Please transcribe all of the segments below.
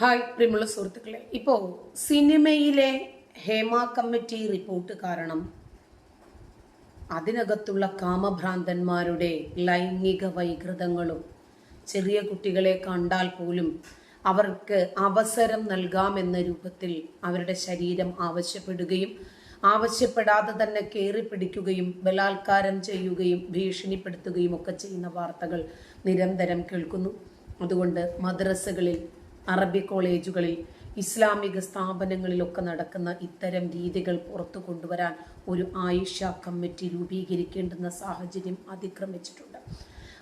Hi പ്രിയമുള്ള സുഹൃത്തുക്കളെ. ഇപ്പോൾ സിനിമയിലെ ഹേമ കമ്മിറ്റി റിപ്പോർട്ട് കാരണം അതിനകത്തുള്ള കാമഭ്രാന്തന്മാരുടെ ലൈംഗിക വൈകൃതങ്ങളും ചെറിയ കുട്ടികളെ കണ്ടാൽ പോലും അവർക്ക് അവസരം നൽകാമെന്ന രൂപത്തിൽ അവരുടെ ശരീരം ആവശ്യപ്പെടുകയും ആവശ്യപ്പെടാതെ തന്നെ കയറി പിടിക്കുകയും ബലാത്കാരം ചെയ്യുകയും ഭീഷണിപ്പെടുത്തുകയും ഒക്കെ ചെയ്യുന്ന വാർത്തകൾ നിരന്തരം കേൾക്കുന്നു. അതുകൊണ്ട് മദ്രസകളിൽ അറബി കോളേജുകളിൽ ഇസ്ലാമിക സ്ഥാപനങ്ങളിലൊക്കെ നടക്കുന്ന ഇത്തരം രീതികൾ പുറത്തു കൊണ്ടുവരാൻ ഒരു ആയിഷ കമ്മിറ്റി രൂപീകരിക്കേണ്ടുന്ന സാഹചര്യം അതിക്രമിച്ചിട്ടുണ്ട്.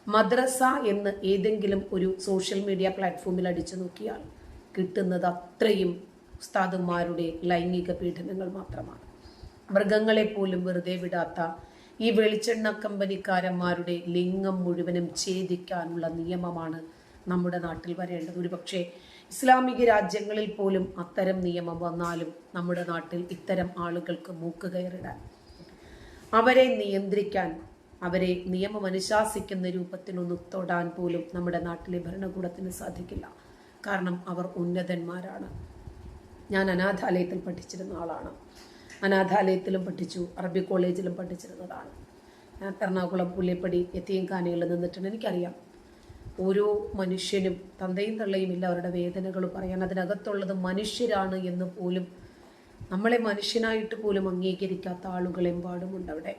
മദ്രസ എന്ന് ഏതെങ്കിലും ഒരു സോഷ്യൽ മീഡിയ പ്ലാറ്റ്ഫോമിൽ അടിച്ചു നോക്കിയാൽ കിട്ടുന്നത് അത്രയും ഉസ്താദന്മാരുടെ ലൈംഗിക പീഡനങ്ങൾ മാത്രമാണ്. മൃഗങ്ങളെ പോലും വെറുതെ വിടാത്ത ഈ വെളിച്ചെണ്ണ കമ്പനിക്കാരന്മാരുടെ ലിംഗം മുഴുവനും ഛേദിക്കാനുള്ള നിയമമാണ് നമ്മുടെ നാട്ടിൽ വരേണ്ടത്. ഒരുപക്ഷെ ഇസ്ലാമിക രാജ്യങ്ങളിൽ പോലും അത്തരം നിയമം വന്നാലും നമ്മുടെ നാട്ടിൽ ഇത്തരം ആളുകൾക്ക് മൂക്ക് കയറിടാൻ. അവരെ നിയന്ത്രിക്കാൻ അവരെ നിയമം അനുശാസിക്കുന്ന രൂപത്തിനൊന്ന് തൊടാൻ പോലും നമ്മുടെ നാട്ടിലെ ഭരണകൂടത്തിന് സാധിക്കില്ല. കാരണം അവർ ഉന്നതന്മാരാണ്. ഞാൻ അനാഥാലയത്തിൽ പഠിച്ചിരുന്ന ആളാണ്. അനാഥാലയത്തിലും പഠിച്ചു അറബി കോളേജിലും പഠിച്ചിരുന്നതാണ്. എറണാകുളം പുല്ലേപ്പടി എത്തിയങ്കാനയിൽ നിന്നിട്ടുണ്ട് എനിക്കറിയാം ഓരോ മനുഷ്യനും തന്തയും തള്ളയും ഇല്ല അവരുടെ വേദനകൾ പറയാൻ അതിനകത്തുള്ളത് മനുഷ്യരാണ് എന്ന് പോലും നമ്മളെ മനുഷ്യനായിട്ട് പോലും അംഗീകരിക്കാത്ത ആളുകളെമ്പാടുമുണ്ട് അവിടെ.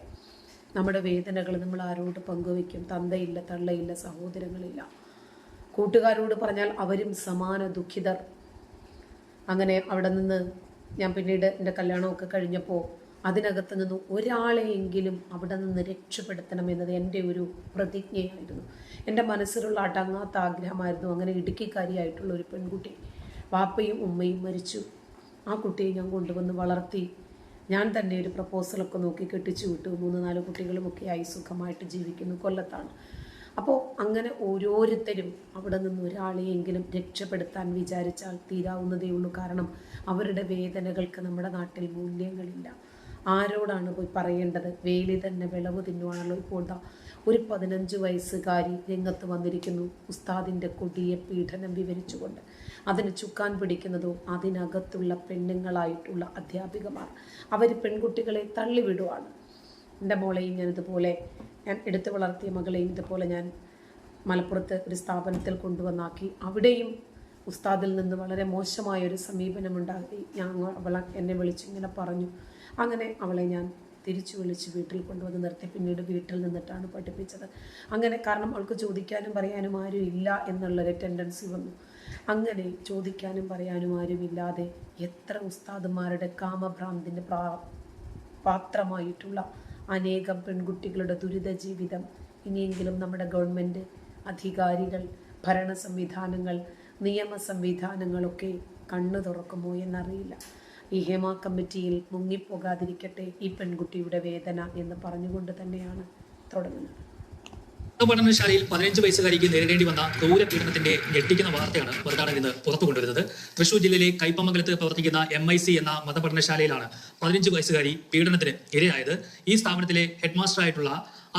നമ്മുടെ വേദനകൾ നമ്മൾ ആരോട് പങ്കുവെക്കും തന്തയില്ല തള്ളയില്ല സഹോദരങ്ങളില്ല. കൂട്ടുകാരോട് പറഞ്ഞാൽ അവരും സമാന ദുഃഖിതർ. അങ്ങനെ അവിടെ നിന്ന് ഞാൻ പിന്നീട് എന്റെ കല്യാണമൊക്കെ കഴിഞ്ഞപ്പോൾ അതിനകത്ത് നിന്ന് ഒരാളെയെങ്കിലും അവിടെ നിന്ന് രക്ഷപ്പെടുത്തണം എന്നത് എന്റെ ഒരു പ്രതിജ്ഞയായിരുന്നു. എന്റെ മനസ്സിലുള്ള അടങ്ങാത്ത ആഗ്രഹമായിരുന്നു. അങ്ങനെ ഇടുക്കിക്കാരിയായിട്ടുള്ള ഒരു പെൺകുട്ടി വാപ്പയും ഉമ്മയും മരിച്ചു. ആ കുട്ടിയെ ഞാൻ കൊണ്ടുവന്ന് വളർത്തി. ഞാൻ തന്നെ ഒരു പ്രപ്പോസലൊക്കെ നോക്കി കെട്ടിച്ചു വിട്ടു. മൂന്ന് നാല് കുട്ടികളുമൊക്കെ ആയി സുഖമായിട്ട് ജീവിക്കുന്നു. കൊല്ലത്താണ്. അപ്പോൾ അങ്ങനെ ഓരോരുത്തരും അവിടെ നിന്ന് ഒരാളെയെങ്കിലും രക്ഷപ്പെടുത്താൻ വിചാരിച്ചാൽ തീരാവുന്നതേ ഉള്ളൂ. കാരണം അവരുടെ വേദനകൾക്ക് നമ്മുടെ നാട്ടിൽ മൂല്യങ്ങളില്ല. ആരോടാണ് പോയി പറയേണ്ടത്? വേലി തന്നെ വിളവ് തിന്നുവാണല്ലോ ഇപ്പോൾ എന്താ ഒരു പതിനഞ്ച് വയസ്സുകാരി രംഗത്ത് വന്നിരിക്കുന്നു. ഉസ്താദിന്റെ കൊടിയ പീഡനം വിവരിച്ചുകൊണ്ട്. അതിന് ചുക്കാൻ പിടിക്കുന്നതോ അതിനകത്തുള്ള പെണ്ണുങ്ങളായിട്ടുള്ള അധ്യാപികമാർ. അവർ പെൺകുട്ടികളെ തള്ളിവിടുവാണ്. എന്റെ മോളെയും ഞാൻ ഇതുപോലെ ഞാൻ എടുത്തു വളർത്തിയ മകളെയും ഇതുപോലെ ഞാൻ മലപ്പുറത്ത് ഒരു സ്ഥാപനത്തിൽ കൊണ്ടുവന്നാക്കി. അവിടെയും ഉസ്താദിൽ നിന്ന് വളരെ മോശമായൊരു സമീപനമുണ്ടായി. ഞാൻ അവളെ എന്നെ വിളിച്ചിങ്ങനെ പറഞ്ഞു. അങ്ങനെ അവളെ ഞാൻ തിരിച്ചു വിളിച്ച് വീട്ടിൽ കൊണ്ടുവന്ന് നിർത്തി. പിന്നീട് വീട്ടിൽ നിന്നിട്ടാണ് പഠിപ്പിച്ചത്. അങ്ങനെ കാരണം അവൾക്ക് ചോദിക്കാനും പറയാനും ആരും ഇല്ല എന്നുള്ളൊരു ടെൻഡൻസി വന്നു. അങ്ങനെ ചോദിക്കാനും പറയാനും ആരുമില്ലാതെ എത്ര ഉസ്താദുമാരുടെ കാമഭ്രാന്തിന്റെ പ്രാ പാത്രമായിട്ടുള്ള അനേകം പെൺകുട്ടികളുടെ ദുരിത ജീവിതം ഇനിയെങ്കിലും നമ്മുടെ ഗവൺമെന്റ് അധികാരികൾ ഭരണ സംവിധാനങ്ങൾ നിയമ സംവിധാനങ്ങളൊക്കെ കണ്ണു തുറക്കുമോ എന്നറിയില്ല. ഈ ഹേമ കമ്മിറ്റിയിൽ മുങ്ങിപ്പോകാതിരിക്കട്ടെ ഈ പെൺകുട്ടിയുടെ വേദന എന്ന് പറഞ്ഞുകൊണ്ട് തന്നെയാണ് തുടങ്ങുന്നത്. പഠനശാലയിൽ പതിനഞ്ച് വയസ്സുകാരിക്ക് നേരിടേണ്ടി വന്ന ക്രൂര പീഡനത്തിന്റെ ഞെട്ടിക്കുന്ന വാർത്തയാണ് മറുനാടൻ ഇന്ന് പുറത്തു കൊണ്ടുവരുന്നത്. തൃശൂർ ജില്ലയിലെ കൈപ്പമംഗലത്ത് പ്രവർത്തിക്കുന്ന എം ഐ സി എന്ന മതപഠനശാലയിലാണ് പതിനഞ്ച് വയസ്സുകാരി പീഡനത്തിന് ഇരയായത്. ഈ സ്ഥാപനത്തിലെ ഹെഡ്മാസ്റ്റർ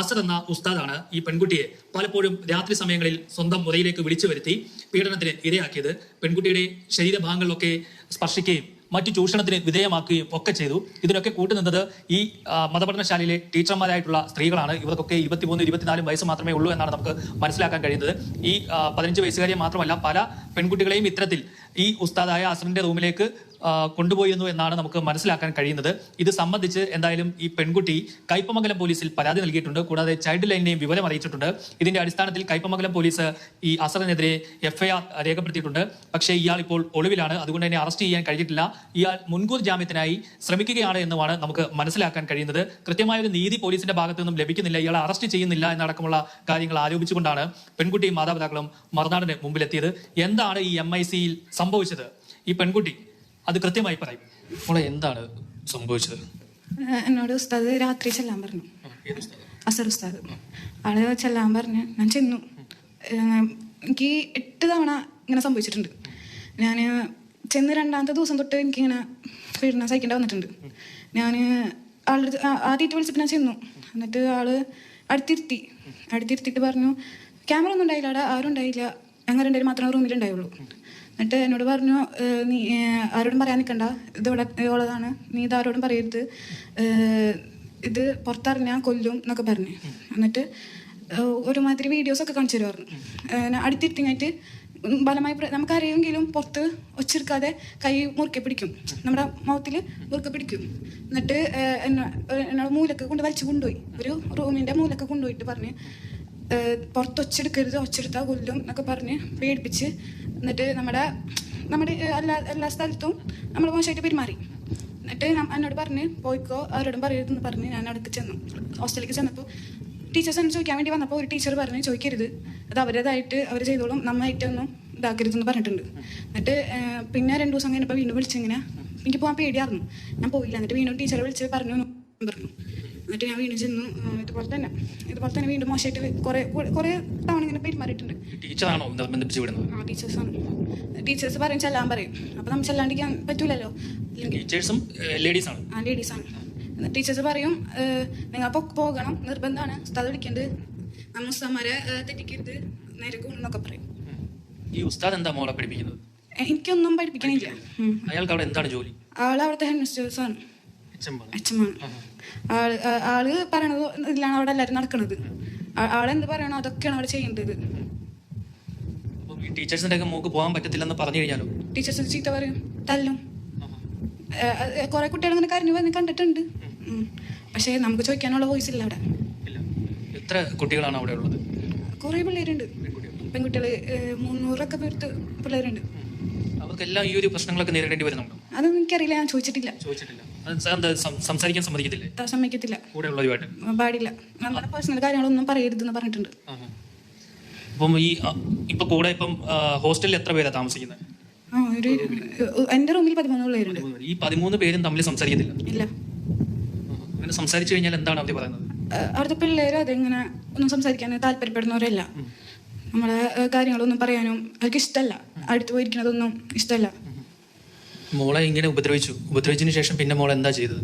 അസർ എന്ന ഉസ്താദാണ് ഈ പെൺകുട്ടിയെ പലപ്പോഴും രാത്രി സമയങ്ങളിൽ സ്വന്തം മുറിയിലേക്ക് വിളിച്ചു വരുത്തി പീഡനത്തിന് ഇരയാക്കിയത്. പെൺകുട്ടിയുടെ ശരീരഭാഗങ്ങളിലൊക്കെ സ്പർശിക്കുകയും മറ്റു ചൂഷണത്തിന് വിധേയമാക്കുകയും ഒക്കെ ചെയ്തു. ഇതിനൊക്കെ കൂട്ടുനിന്നത് ഈ മതപഠനശാലയിലെ ടീച്ചർമാരായിട്ടുള്ള സ്ത്രീകളാണ്. ഇവർക്കൊക്കെ ഇരുപത്തിമൂന്ന് ഇരുപത്തിനാലും വയസ്സ് മാത്രമേ ഉള്ളൂ എന്നാണ് നമുക്ക് മനസ്സിലാക്കാൻ കഴിയുന്നത്. ഈ പതിനഞ്ച് വയസ്സുകാരെ മാത്രമല്ല പല പെൺകുട്ടികളെയും ഇത്തരത്തിൽ ഈ ഉസ്താദായ അസറിന്റെ റൂമിലേക്ക് കൊണ്ടുപോയിരുന്നു എന്നാണ് നമുക്ക് മനസ്സിലാക്കാൻ കഴിയുന്നത്. ഇത് സംബന്ധിച്ച് എന്തായാലും ഈ പെൺകുട്ടി കൈപ്പമംഗലം പോലീസിൽ പരാതി നൽകിയിട്ടുണ്ട്. കൂടാതെ ചൈൽഡ് ലൈനിനെയും വിവരം അറിയിച്ചിട്ടുണ്ട്. ഇതിന്റെ അടിസ്ഥാനത്തിൽ കൈപ്പമംഗലം പോലീസ് ഈ അസറിനെതിരെ എഫ്ഐആർ രേഖപ്പെടുത്തിയിട്ടുണ്ട്. പക്ഷേ ഇയാൾ ഇപ്പോൾ ഒളിവിലാണ്. അതുകൊണ്ട് തന്നെ അറസ്റ്റ് ചെയ്യാൻ കഴിഞ്ഞിട്ടില്ല. ഇയാൾ മുൻകൂർ ജാമ്യത്തിനായി ശ്രമിക്കുകയാണ് എന്നുമാണ് നമുക്ക് മനസ്സിലാക്കാൻ കഴിയുന്നത്. കൃത്യമായ ഒരു നീതി പോലീസിന്റെ ഭാഗത്തു നിന്നും ലഭിക്കുന്നില്ല. ഇയാളെ അറസ്റ്റ് ചെയ്യുന്നില്ല എന്നടക്കമുള്ള കാര്യങ്ങൾ ആരോപിച്ചുകൊണ്ടാണ് പെൺകുട്ടിയും മാതാപിതാക്കളും മറുനാടിന് മുമ്പിലെത്തിയത്. എന്താണ് ഈ എം ഐ സിയിൽ സംഭവിച്ചത്? ഈ പെൺകുട്ടി അത് കൃത്യമായി പറയും. മോളെ എന്താണ് സംഭവിച്ചത്? എന്നോട് ഉസ്താദ് രാത്രി ചെല്ലാൻ പറഞ്ഞു? അസർ ഉസ്താദ്. ആൾ ചെല്ലാൻ പറഞ്ഞ് ഞാൻ ചെന്നു. എനിക്ക് എട്ട് തവണ ഇങ്ങനെ സംഭവിച്ചിട്ടുണ്ട്. ഞാൻ ചെന്ന് രണ്ടാമത്തെ ദിവസം തൊട്ട് എനിക്കിങ്ങനെ പീഡനം സഹിക്കേണ്ടി വന്നിട്ടുണ്ട്. ഞാൻ ആളുടെ ആദ്യമായിട്ട് വിളിച്ചപ്പോൾ ഞാൻ ചെന്നു. എന്നിട്ട് ആൾ അടുത്തിരുത്തി. അടുത്തിരുത്തിയിട്ട് പറഞ്ഞു ക്യാമറ ഒന്നും ഉണ്ടായില്ല അവിടെ ആരും ഉണ്ടായില്ല. ഞങ്ങൾ രണ്ടുപേരും മാത്രമേ റൂമിൽ ഉണ്ടായുള്ളൂ എന്നിട്ട് എന്നോട് പറഞ്ഞു "ഏഹ് നീ ആരോടും പറയാൻ നിൽക്കണ്ട. ഇതിവിടെ ഉള്ളതാണ്. നീ ഇത് ആരോടും പറയരുത്. ഇത് പുറത്തറിഞ്ഞാൽ കൊല്ലും എന്നൊക്കെ പറഞ്ഞു. എന്നിട്ട് ഒരുമാതിരി വീഡിയോസ് ഒക്കെ കാണിച്ചു തരുമായിരുന്നു. അടുത്തിരുത്തിങ്ങായിട്ട് ബലമായി നമുക്കറിയുമെങ്കിലും പുറത്ത് ഒച്ചെടുക്കാതെ കൈ മുറുക്കെ പിടിക്കും. നമ്മുടെ മൗത്തിൽ മുറുക്കെ പിടിക്കും. എന്നിട്ട് എന്നോട് മൂലക്ക് കൊണ്ട് വലിച്ചു കൊണ്ടുപോയി. ഒരു റൂമിന്റെ മൂലക്ക് കൊണ്ടുപോയിട്ട് പറഞ്ഞ് പുറത്ത് ഒച്ചെടുക്കരുത് ഒച്ചെടുത്താൽ കൊല്ലും എന്നൊക്കെ പറഞ്ഞ് പേടിപ്പിച്ച് എന്നിട്ട് നമ്മുടെ നമ്മുടെ എല്ലാ എല്ലാ സ്ഥലത്തും നമ്മൾ മോശമായിട്ട് പെരുമാറി. എന്നിട്ട് എന്നോട് പറഞ്ഞ് പോയിക്കോ അവരോടും പറയരുതെന്ന് പറഞ്ഞ് ഞാൻ അവിടേക്ക് ചെന്നു. ഹോസ്റ്റലിലേക്ക് ചെന്നപ്പോൾ ടീച്ചേഴ്സ് എന്നെ ചോദിക്കാൻ വേണ്ടി വന്നപ്പോൾ ഒരു ടീച്ചർ പറഞ്ഞ് ചോദിക്കരുത്. അത് അവരേതായിട്ട് അവർ ചെയ്തോളും നന്നായിട്ടൊന്നും ഇതാക്കരുതെന്ന് പറഞ്ഞിട്ടുണ്ട്. എന്നിട്ട് പിന്നെ രണ്ട് ദിവസം കഴിഞ്ഞപ്പോൾ വീണ്ടും വിളിച്ചിങ്ങനെ എനിക്ക് പോകാൻ പേടിയായിരുന്നു ഞാൻ പോയില്ല. എന്നിട്ട് വീണ്ടും ടീച്ചറെ വിളിച്ച് പറഞ്ഞു പറഞ്ഞു. എന്നിട്ട് ഞാൻ വീണ്ടും ചെന്നു. ഇതുപോലെ തന്നെ. ഇതുപോലെ തന്നെ വീണ്ടും മോശമായിട്ട് കുറേ കുറേ തവണ ഇങ്ങനെ പെരുമാറിയിട്ടുണ്ട്. ടീച്ചറാണോ ബന്ധിപ്പിച്ച് വിടുന്നത്? ആ ടീച്ചേഴ്സാണ്. ടീച്ചേഴ്സ് പറയും ചെല്ലാൻ പറയും. അപ്പം നമുക്ക് ചെല്ലാണ്ടിരിക്കാൻ പറ്റൂലല്ലോ? ടീച്ചേഴ്സും ലേഡീസാണ്. ആ ലേഡീസാണ്. ടീച്ചേഴ്സ് പറയും നിങ്ങൾ പോകണം. നിർബന്ധമാണ്. ഉസ്താദ് വിളിക്കേണ്ടത് നമ്മൾ ഉസ്താമാരെ തെറ്റിക്കരുത്. നേരെ എന്നൊക്കെ പറയും. ഈ ഉസ്താദ് എന്താ മോളെ പഠിപ്പിക്കുന്നത്? എനിക്കൊന്നും പഠിപ്പിക്കണില്ല. അയാൾക്ക് അവിടെ എന്താണ് ജോലി? ആൾ അവിടുത്തെ ഹെഡ് മിസ്റ്റേഴ്സാണ് അച്ഛമാണ് ആൾ ആൾ പറയണത് ഇതിലാണ് അവിടെ എല്ലാവരും നടക്കണത്. ആളെന്ത് പറയണോ അതൊക്കെയാണ് അവിടെ ചെയ്യേണ്ടത്. ടീച്ചേഴ്സിന്റെ ഒക്കെ മോക്ക് പോകാൻ പറ്റത്തില്ലെന്ന് പറഞ്ഞു കഴിഞ്ഞാലോ? ടീച്ചേഴ്സ് ചീത്ത പറയും. തല്ലും. കുറെ കുട്ടികൾ ഇങ്ങനെ കരഞ്ഞു വന്ന് കണ്ടിട്ടുണ്ട്. പക്ഷേ നമുക്ക് ചോദിക്കാനുള്ള വോയിസ് ഇല്ല അവിടെ. എത്ര കുട്ടികളാണ് അവിടെ ഉള്ളത്? കുറേ പിള്ളേരുണ്ട്. പെൺകുട്ടികൾ മുന്നൂറൊക്കെ പേർത്ത് പിള്ളേരുണ്ട്. അവർക്കെല്ലാം ഈ ഒരു പ്രശ്നങ്ങളൊക്കെ നേരിടേണ്ടി വരുന്നുണ്ടോ? അതൊന്നും എനിക്കറിയില്ല ഞാൻ ചോദിച്ചിട്ടില്ല. ചോദിച്ചിട്ടില്ല. സംസാരിക്കാൻ സമ്മതിക്കത്തില്ലേ? സമ്മതിക്കത്തില്ല. കൂടെ ഉള്ളവരുമായിട്ട് പാടില്ല. നമ്മുടെ പേഴ്സണൽ കാര്യങ്ങളൊന്നും പറയരുതെന്ന് പറഞ്ഞിട്ടുണ്ട്. അപ്പം ഈ ഇപ്പൊ കൂടെ ഇപ്പം ഹോസ്റ്റലിൽ എത്ര പേരാ താമസിക്കുന്നത് എന്റെ റൂമിൽ പതിമൂന്ന് പേരുണ്ട്. ഈ പതിമൂന്ന് പേരും തമ്മിൽ സംസാരിക്കത്തില്ല? ഇല്ല. അങ്ങനെ സംസാരിച്ചു കഴിഞ്ഞാൽ എന്താണ് അവർ പറയുന്നത്? അവിടുത്തെ പിള്ളേരും അതെങ്ങനെ ഒന്നും സംസാരിക്കാൻ താല്പര്യപ്പെടുന്നവരല്ല. നമ്മളെ കാര്യങ്ങളൊന്നും പറയാനും അവർക്ക് ഇഷ്ടമല്ല അടുത്ത് പോയിരിക്കുന്നതൊന്നും ഇഷ്ടമല്ല മോളെ ഇങ്ങനെ ഉപദ്രവിച്ചു. ഉപദ്രവിച്ചതിന് ശേഷം പിന്നെ മോൾ എന്താ ചെയ്തത്?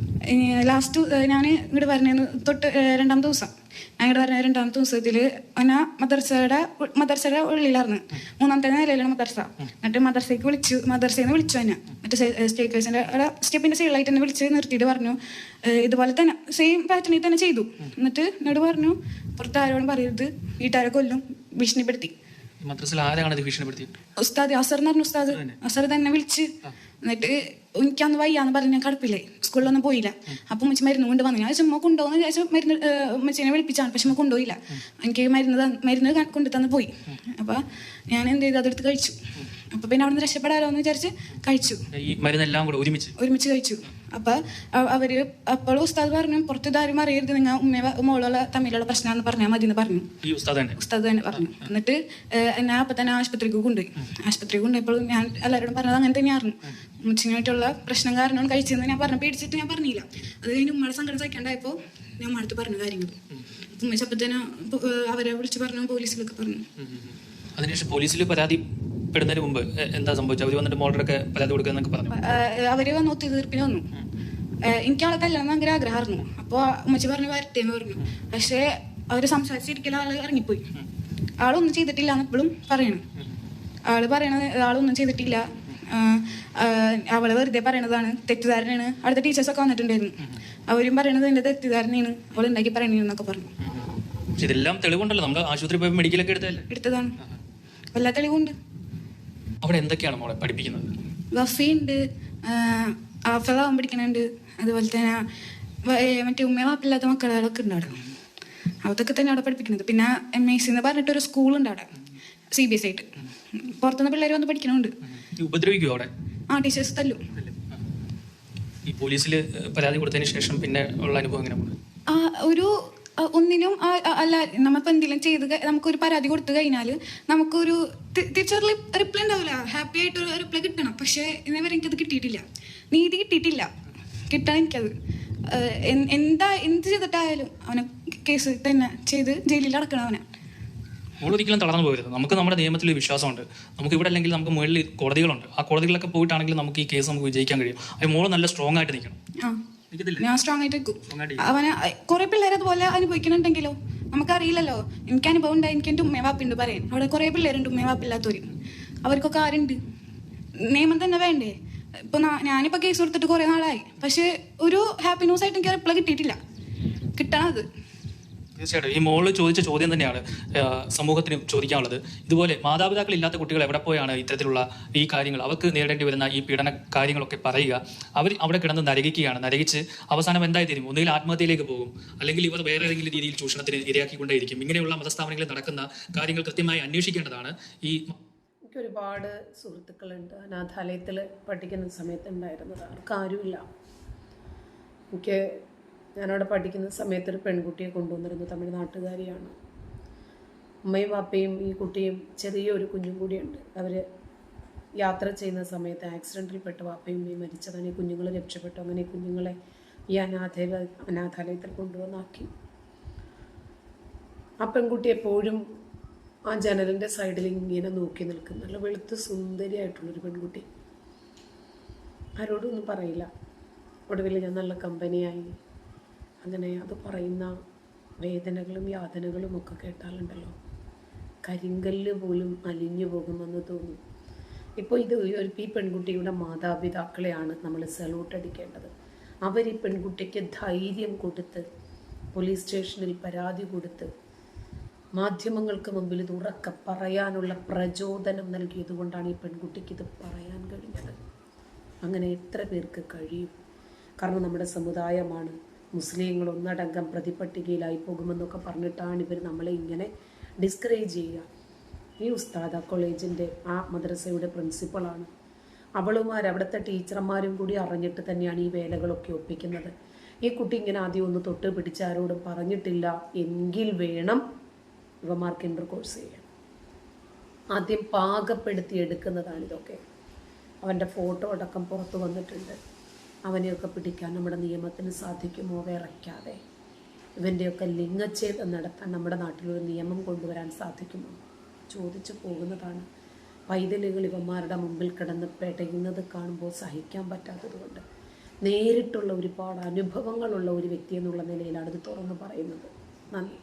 ലാസ്റ്റ് ഞാൻ ഇങ്ങോട്ട് പറഞ്ഞത് തൊട്ട് രണ്ടാമത്തെ ദിവസം. ഞാൻ ഇങ്ങോട്ട് പറഞ്ഞ രണ്ടാമത്തെ ദിവസത്തിൽ പിന്നെ മദർസയുടെ മദർസയുടെ ഉള്ളിലായിരുന്നു. മൂന്നാമത്തെ നിലയിലാണ് മദർസ. എന്നിട്ട് മദർസയ്ക്ക് വിളിച്ചു മദർസയിൽ നിന്ന് വിളിച്ചു എന്നെ മറ്റേ സ്റ്റേക്കേഴ്സിന്റെ അവിടെ സ്റ്റെപ്പിന്റെ സൈഡിലായിട്ട് തന്നെ വിളിച്ച് നിർത്തിയിട്ട് പറഞ്ഞു ഇതുപോലെ തന്നെ സെയിം പാറ്റേണിൽ തന്നെ ചെയ്തു. എന്നിട്ട് എന്നോട് പറഞ്ഞു പുറത്ത് ആരോടും പറയരുത് വീട്ടുകാരെ കൊല്ലും ഭീഷണിപ്പെടുത്തി. മദ്രസയിൽ ആരാണ് ഭീഷണിപ്പെടുത്തിയത്? ഉസ്താദ് അസർ എന്ന് പറഞ്ഞ ഉസ്താദ്. അസർ തന്നെ വിളിച്ച് എന്നിട്ട് എനിക്കന്ന് വയ്യാന്ന് പറഞ്ഞ് ഞാൻ കടപ്പില്ലേ? സ്കൂളിലൊന്നും പോയില്ല. അപ്പൊ ഉമ്മച്ചി മരുന്ന് കൊണ്ട് വന്നു. ഞാൻ ചുമ്മാ കൊണ്ടുപോകുന്ന വിചാരിച്ചു മരുന്ന് ഉമ്മച്ചിനെ വിളിപ്പിച്ചാണ്. പക്ഷെ ഉമ്മ കൊണ്ടുപോയില്ല. എനിക്ക് മരുന്ന് മരുന്ന് കൊണ്ട് തന്ന് പോയി. അപ്പൊ ഞാൻ എന്ത് ചെയ്തു? അതെടുത്ത് കഴിച്ചു. അപ്പൊ പിന്നെ അവിടെ നിന്ന് രക്ഷപ്പെടാലോ എന്ന് വിചാരിച്ച് കഴിച്ചു. ഈ മരുന്നെല്ലാം കൂടെ ഒരുമിച്ച്? ഒരുമിച്ച് കഴിച്ചു. അപ്പൊ അ- അവർ അപ്പോൾ ഉസ്താദ് പറഞ്ഞു പുറത്ത് ഇതാരും അറിയരുത്. നിങ്ങൾ ഉമ്മ മോളുള്ള തമ്മിലുള്ള പ്രശ്നമാണെന്ന് പറഞ്ഞാൽ മതി എന്ന് പറഞ്ഞു. ഉസ്താദ് തന്നെ? പറഞ്ഞു. എന്നിട്ട് എന്നെ അപ്പൊ തന്നെ ആശുപത്രിക്ക് കൊണ്ടുപോയി. ആശുപത്രിക്ക് കൊണ്ടുപോയപ്പോൾ ഞാൻ എല്ലാവരോടും പറഞ്ഞത് അങ്ങനെ തന്നെയായിരുന്നു. ഉമ്മച്ചിനായിട്ടുള്ള പ്രശ്നം കാരണം കഴിച്ചതെന്ന് ഞാൻ പറഞ്ഞു. പേടിച്ചിട്ട് ഞാൻ പറഞ്ഞില്ല. അത് കഴിഞ്ഞ് ഉമ്മയുടെ സങ്കടം സഹിക്കണ്ടായപ്പോ ഞാൻ ഉമ്മടുത്ത് പറഞ്ഞു കാര്യങ്ങൾ. ഉമ്മച്ചപ്പത്തേനെ അപ്പൊ തന്നെ അവരെ വിളിച്ചു പറഞ്ഞു പോലീസിലൊക്കെ പറഞ്ഞു. അതിനുശേഷം പോലീസിൽ പരാതിപ്പെടുന്നതിന് മുമ്പ് എന്താ സംഭവിച്ചത്? അവർ വന്നിട്ട് മോളുടെയൊക്കെ പരാതി കൊടുക്കുക എന്നൊക്കെ പറഞ്ഞു. ഏഹ്, അവർ വന്ന് ഒത്തുതീർപ്പിന് വന്നു. എനിക്ക് കല്യാണം ഭയങ്കര ആഗ്രഹമായിരുന്നു. അപ്പോൾ ഉമ്മച്ചി പറഞ്ഞു വരട്ടേന്ന് പറഞ്ഞു. പക്ഷേ അവർ സംസാരിച്ചിരിക്കുന്ന ആൾ ഇറങ്ങിപ്പോയി. ആളൊന്നും ചെയ്തിട്ടില്ല എന്ന് എപ്പോഴും പറയണം. ആൾ പറയണത് ആളൊന്നും ചെയ്തിട്ടില്ല. അവൾ വെറുതെ പറയണതാണ് തെറ്റിദ്ധാരണയാണ്. അടുത്ത ടീച്ചേഴ്സൊക്കെ വന്നിട്ടുണ്ടായിരുന്നു. അവരും പറയണത് എന്റെ തെറ്റിദ്ധാരണയാണ്. അവൾ ഉണ്ടാക്കി പറയണെന്നൊക്കെ പറഞ്ഞു. ഇതെല്ലാം തെളിവുണ്ടല്ലോ. നമ്മൾ ആശുപത്രി പോയി മെഡിക്കലൊക്കെ എടുത്തതല്ലേ? എടുത്തതാണ്. എല്ലാ തെളിവുണ്ട്. അവിടെ എന്തൊക്കെയാണ് മോളെ പഠിപ്പിക്കുന്നത്? വഫയുണ്ട്. ആഫലാവും പഠിക്കണുണ്ട്. അതുപോലെ തന്നെ മറ്റേ ഉമ്മയും വാപ്പില്ലാത്ത മക്കളൊക്കെ ഉണ്ട് അവിടെ. അതൊക്കെ തന്നെ അവിടെ പഠിപ്പിക്കുന്നത്. പിന്നെ എം എസ് എന്ന് പറഞ്ഞിട്ട് ഒരു സ്കൂളുണ്ട് അവിടെ സി ബി എസ് ആയിട്ട്. പുറത്തുനിന്ന് പിള്ളേർ വന്ന് പഠിക്കണുണ്ട്. ഉപദ്രവിക്കുമോ അവിടെ? ആ ടീച്ചേഴ്സ് തല്ലു. ഈ പോലീസിൽ പരാതി കൊടുത്തതിന് ശേഷം പിന്നെ ഉള്ള അനുഭവം എങ്ങനെ ആ ഒരു ഒന്നിനും അല്ല നമ്മളിപ്പോൾ എന്തെങ്കിലും ചെയ്ത് നമുക്കൊരു പരാതി കൊടുത്തു കഴിഞ്ഞാൽ നമുക്കൊരു തി- തിരിച്ചൊരു റിപ്ലൈ ഉണ്ടാവില്ല ഹാപ്പി ആയിട്ട് ഒരു റിപ്ലൈ കിട്ടണം. പക്ഷേ ഇന്നേവരെ എനിക്കത് കിട്ടിയിട്ടില്ല. നീതി കിട്ടിയിട്ടില്ല. കിട്ടാൻ എനിക്കത് എന്താ എന്ത് ചെയ്തിട്ടായാലും അവനെ കേസ് തന്നെ ചെയ്ത് ജയിലിൽ അടക്കണം അവനെ. ഒരിക്കലും തളർന്നു പോകരുത്. നമുക്ക് നമ്മുടെ നിയമത്തിൽ ഒരു വിശ്വാസമുണ്ട്. നമുക്ക് ഇവിടെ അല്ലെങ്കിൽ നമുക്ക് മുകളിൽ കോടതികളുണ്ട്. ആ കോടതികളൊക്കെ പോയിട്ടാണെങ്കിൽ നമുക്ക് ഈ കേസ് നമുക്ക് വിജയിക്കാൻ കഴിയും. അത് മോൾ നല്ല സ്ട്രോങ് ആയിട്ട് നിൽക്കണം. ഞാൻ സ്ട്രോങ് ആയിട്ട് അവനെ കുറെ പിള്ളേരെ അതുപോലെ അനുഭവിക്കുന്നുണ്ടെങ്കിലോ? നമുക്കറിയില്ലല്ലോ. എനിക്ക് അനുഭവം ഉണ്ടായി എനിക്ക് എന്റെ ഉമ്മേവാപ്പുണ്ട് പറയാൻ അവിടെ കുറെ പിള്ളേരുണ്ട് ഉമ്മേവാപ്പില്ലാത്തവർ അവർക്കൊക്കെ ആരുണ്ട്? നിയമം തന്നെ വേണ്ടേ? ഇപ്പൊ ഞാനിപ്പോ കേസ് കൊടുത്തിട്ട് കുറെ നാളായി. പക്ഷെ ഒരു ഹാപ്പി ന്യൂസ് ആയിട്ട് എനിക്ക് റിപ്ലൈ കിട്ടിയിട്ടില്ല. കിട്ടണത്. തീർച്ചയായിട്ടും. ഈ മോൾ ചോദിച്ച ചോദ്യം തന്നെയാണ് സമൂഹത്തിനും ചോദിക്കാനുള്ളത്. ഇതുപോലെ മാതാപിതാക്കൾ ഇല്ലാത്ത കുട്ടികൾ എവിടെ പോയാണ് ഇത്തരത്തിലുള്ള ഈ കാര്യങ്ങൾ? അവർക്ക് നേരിടേണ്ടി വരുന്ന ഈ പീഡന കാര്യങ്ങളൊക്കെ പറയുക. അവർ അവിടെ കിടന്ന് നരകിക്കുകയാണ്. നരകിച്ച് അവസാനം എന്തായി തീരും ഒന്നുകിൽ ആത്മഹത്യയിലേക്ക് പോകും. അല്ലെങ്കിൽ ഇവർ വേറെ ഏതെങ്കിലും രീതിയിൽ ചൂഷണത്തിന് ഇരയാക്കിക്കൊണ്ടേയിരിക്കും. ഇങ്ങനെയുള്ള മതസ്ഥാപനങ്ങളിൽ നടക്കുന്ന കാര്യങ്ങൾ കൃത്യമായി അന്വേഷിക്കേണ്ടതാണ്. ഈ എനിക്ക് ഒരുപാട് സുഹൃത്തുക്കളുണ്ട്. അനാഥാലയത്തിൽ പഠിക്കുന്ന സമയത്ത് ഉണ്ടായിരുന്നത് അവർക്ക് ആരുമില്ല. എനിക്ക് ഞാനവിടെ പഠിക്കുന്ന സമയത്ത് ഒരു പെൺകുട്ടിയെ കൊണ്ടുവന്നിരുന്നു തമിഴ്നാട്ടുകാരിയാണ്. അമ്മയും വാപ്പയും ഈ കുട്ടിയും ചെറിയൊരു കുഞ്ഞും കൂടിയുണ്ട്. അവർ യാത്ര ചെയ്യുന്ന സമയത്ത് ആക്സിഡന്റിൽ പെട്ട് വാപ്പയും ഉമ്മയും മരിച്ചതാണ് ഈ കുഞ്ഞുങ്ങൾ രക്ഷപ്പെട്ടു. അങ്ങനെ ഈ കുഞ്ഞുങ്ങളെ ഈ അനാഥാലയ അനാഥാലയത്തിൽ കൊണ്ടുവന്നാക്കി. ആ പെൺകുട്ടി എപ്പോഴും ആ ജനലിന്റെ സൈഡിൽ ഇങ്ങനെ നോക്കി നിൽക്കും നല്ല വെളുത്ത് സുന്ദരിയായിട്ടുള്ളൊരു പെൺകുട്ടി. ആരോടും ഒന്നും പറയില്ല. ഒടുവിൽ ഞാൻ നല്ല കമ്പനിയായി. അങ്ങനെ അത് പറയുന്ന വേദനകളും യാതനകളും ഒക്കെ കേട്ടാലുണ്ടല്ലോ. കരിങ്കല്ല് പോലും അലിഞ്ഞു പോകുമെന്ന് തോന്നും. ഇപ്പോൾ ഇത് ഒരു ഈ പെൺകുട്ടിയുടെ മാതാപിതാക്കളെയാണ് നമ്മൾ സല്യൂട്ട് അടിക്കേണ്ടത്. അവർ ഈ പെൺകുട്ടിക്ക് ധൈര്യം കൊടുത്ത് പോലീസ് സ്റ്റേഷനിൽ പരാതി കൊടുത്ത് മാധ്യമങ്ങൾക്ക് മുമ്പിൽ ഇത് ഉറക്കെ പറയാനുള്ള പ്രചോദനം നൽകിയത് കൊണ്ടാണ് ഈ പെൺകുട്ടിക്ക് ഇത് പറയാൻ കഴിഞ്ഞത്. അങ്ങനെ എത്ര പേർക്ക് കഴിയും? കാരണം നമ്മുടെ സമുദായമാണ് മുസ്ലിങ്ങൾ ഒന്നടങ്കം പ്രതിപട്ടികയിലായി പോകുമെന്നൊക്കെ പറഞ്ഞിട്ടാണ് ഇവർ നമ്മളെ ഇങ്ങനെ ഡിസ്കറേജ് ചെയ്യുക. ഈ ഉസ്താദ കോളേജിന്റെ ആ മദ്രസയുടെ പ്രിൻസിപ്പളാണ് അവളുമാർ അവിടുത്തെ ടീച്ചർമാരും കൂടി അറിഞ്ഞിട്ട് തന്നെയാണ് ഈ വേലകളൊക്കെ ഒപ്പിക്കുന്നത്. ഈ കുട്ടി ഇങ്ങനെ ആദ്യം ഒന്ന് തൊട്ട് പിടിച്ച് ആരോടും പറഞ്ഞിട്ടില്ല. എങ്കിൽ വേണം ഇവമാർക്ക് ഇന്റർ കോഴ്സ് ചെയ്യാൻ. ആദ്യം പാകപ്പെടുത്തി എടുക്കുന്നതാണ് ഇതൊക്കെ. അവന്റെ ഫോട്ടോ അടക്കം പുറത്തു വന്നിട്ടുണ്ട്. അവനെയൊക്കെ പിടിക്കാൻ നമ്മുടെ നിയമത്തിന് സാധിക്കുമോ വിറയ്ക്കാതെ ഇവന്റെയൊക്കെ ലിംഗച്ഛേദം നടത്താൻ നമ്മുടെ നാട്ടിലൊരു നിയമം കൊണ്ടുവരാൻ സാധിക്കുമോ? ചോദിച്ചു പോകുന്നതാണ്. പൈതലുകൾ ഇവന്മാരുടെ മുമ്പിൽ കിടന്ന് പെടയുന്നത് കാണുമ്പോൾ സഹിക്കാൻ പറ്റാത്തതുകൊണ്ട് നേരിട്ടുള്ള ഒരുപാട് അനുഭവങ്ങളുള്ള ഒരു വ്യക്തി എന്നുള്ള നിലയിലാണ് ഇത് തുറന്നു പറയുന്നത്. നന്ദി